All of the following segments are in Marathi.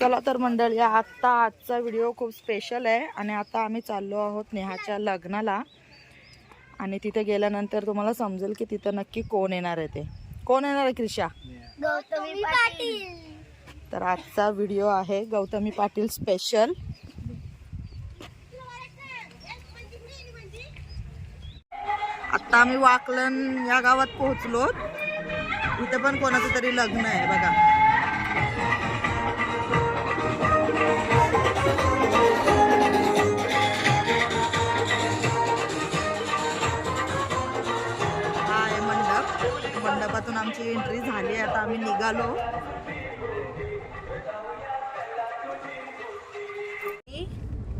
चला तर मंडळी आत्ता आजचा व्हिडिओ खूप स्पेशल आहे. आणि आता आम्ही चाललो आहोत नेहाच्या लग्नाला. आणि तिथे गेल्यानंतर तुम्हाला समजेल की तिथं नक्की कोण येणार आहे ते. कोण येणार आहे क्रिशा? गौतमी पाटील. तर आजचा व्हिडिओ आहे गौतमी पाटील स्पेशल आता आम्ही वाकलन या गावात पोहोचलो इथे पण कोणाचं तरी लग्न आहे बघा. आमची एंट्री झाली आहे. आता आम्ही निघालो.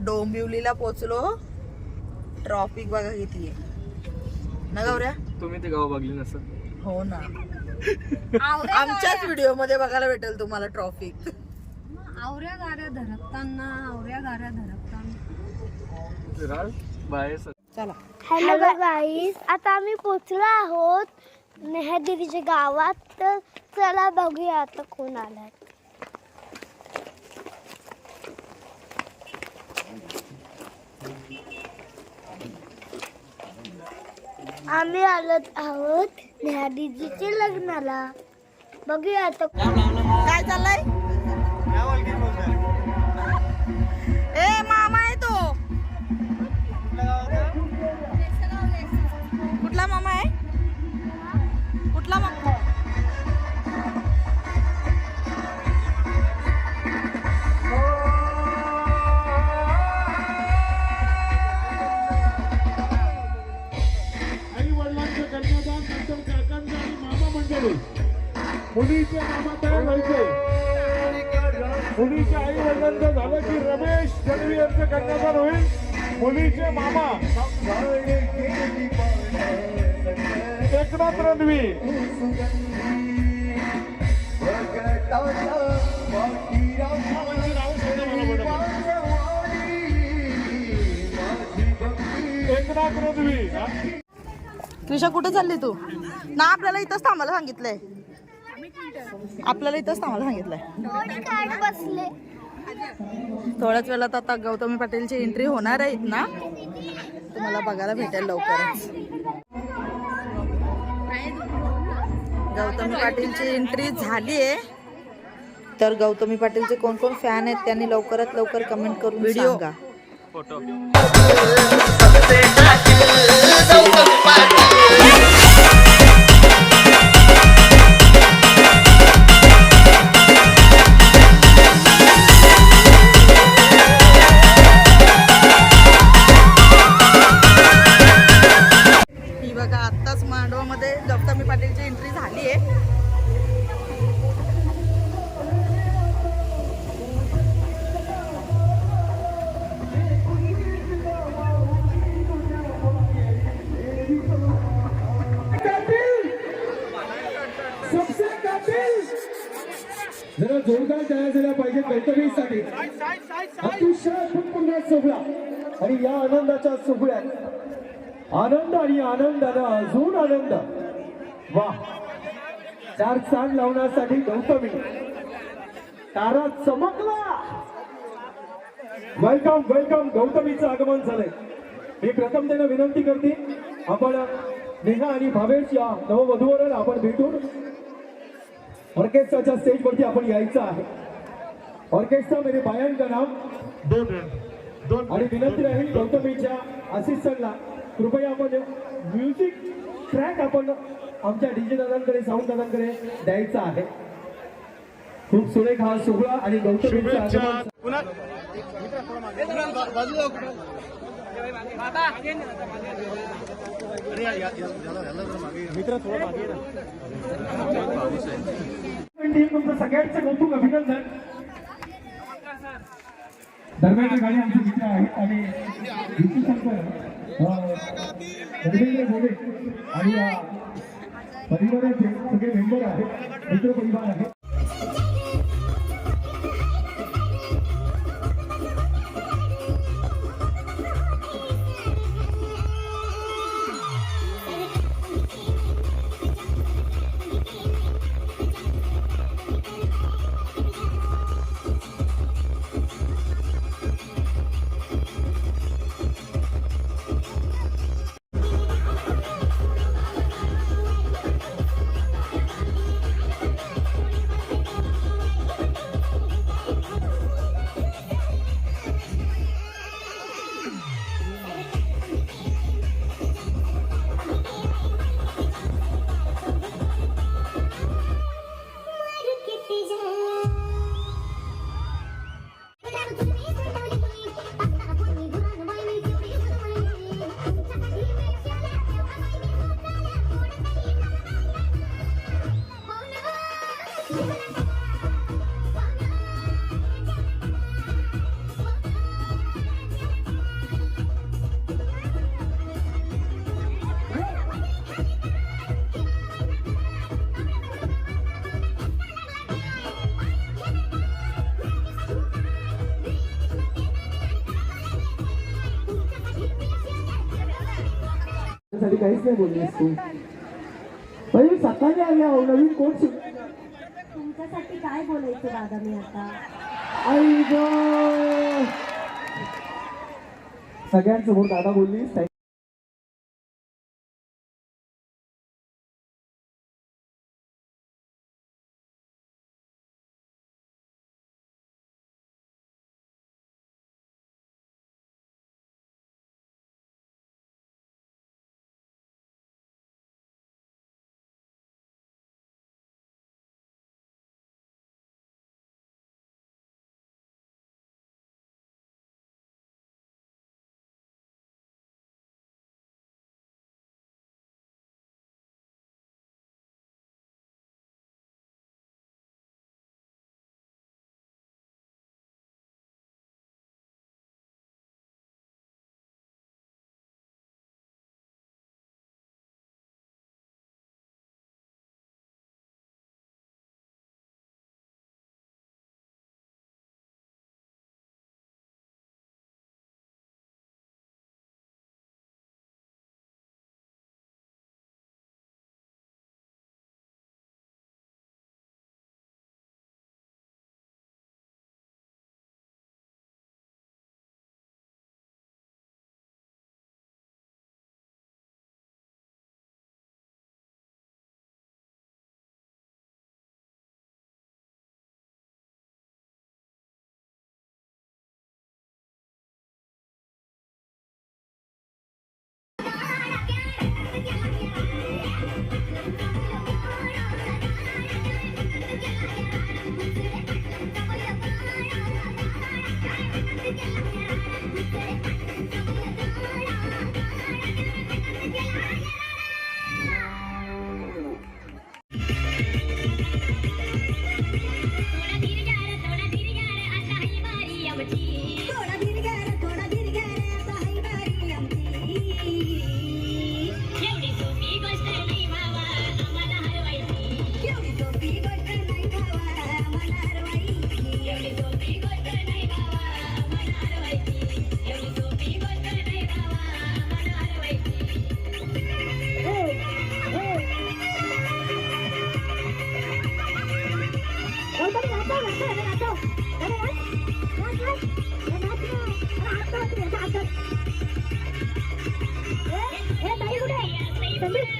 डोंबिवलीला पोचलो ट्रॉफिक बघा किती आहे. ना गौऱ्या? तुम्ही ते गाव बघली नसत हो ना. आमच्याच व्हिडिओमध्ये बघायला भेटेल तुम्हाला ट्रॉफिक आवऱ्या गाड्या धरकताना आवऱ्या गाड्या धरकताना. चला. हॅलो गाईस आता आम्ही पोचलो आहोत नेहदेवीच्या गावात तर चला बघूया आता कोण आलाय. आम्ही आलोत आहोत नेहा लग्नाला. बघूया आता काय चाललंय? तुमच्या नंतर काकांचं आणि मामा मंडळी मुलीचे मामा तयार व्हायचे मुलीच्या आई वडिलांचं झालं की रमेश गडवी यांचं कन्यादान होईल मुलीचे मामा एकनाथ रणवी मला एकनाथ रणवी त्रिशा कुठे चालली तू? ना आपल्याला इथंच थांबायला सांगितलंय. आपल्याला इथंच थांबायला सांगितलंय. थोड्याच वेळात आता गौतमी पाटीलची एंट्री होणार आहेत ना. तुम्हाला बघायला भेटेल लवकरच. गौतमी पाटीलची एंट्री झाली आहे. तर गौतमी पाटीलचे कोण कोण फॅन आहेत त्यांनी लवकरात लवकर कमेंट करून व्हिडिओ फोटो मांडवामध्ये गौतमी पाटीलची एंट्री झाली आहे. जरा जोरदार तयार झाल्या पाहिजे गौतमीसाठी अतिशय उत्पन्न सोहळा. आणि या आनंदाच्या सोहळ्यात आनंद आणि आनंदाला अजून आनंद. वा. चार चांद लावण्यासाठी गौतमी. तारा चमकला. वेलकम वेलकम गौतमीचं आगमन झालंय. मी प्रथम त्यांना विनंती करते आपण नेहा आणि भावेश या नववधूवर आपण भेटून ऑर्केस्ट्राच्या स्टेज वरती आपण यायचं आहे. ऑर्केस्ट्रा मेरे बायन का नाम दोन दोन आणि विनंती राहील गौतमीच्या असिस्टंटला कृपया आपण म्युझिक ट्रॅक आपण आमच्या डीजे दादांकडे साऊंड दादांकडे द्यायचा आहे. खूप सुरेख हा सोहळा आणि तुमचं सगळ्यांचं कौतुक अभिनंदन. दरम्यानच्या गाडी आमचे मित्र आहेत आणि आणि या परिवाराचे सगळे मेंबर आहेत. मित्र परिवार आहे. माझ्यासाठी काहीच नाही बोललीस तू. म्हणजे सकाळी आले आहो नवीन कोण शिक तुमच्यासाठी काय बोलायचं दादा मी आता? आई गं. सगळ्यांसमोर दादा बोललीस लग्न आल्याबद्दल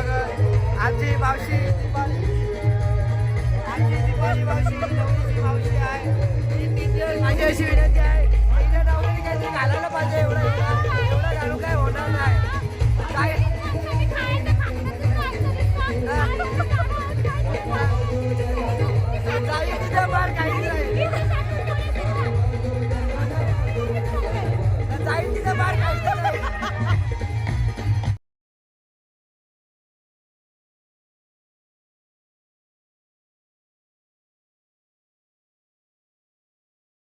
स्वागत आमची मावशी दीपाली आमची दीपाली मावशी नवरीची मावशी आहे. ती टीचर माझी अशी विनंती आहे. तिच्या नवरीने काहीतरी घालायला पाहिजे एवढं एवढं घालून काय होणार नाही. काय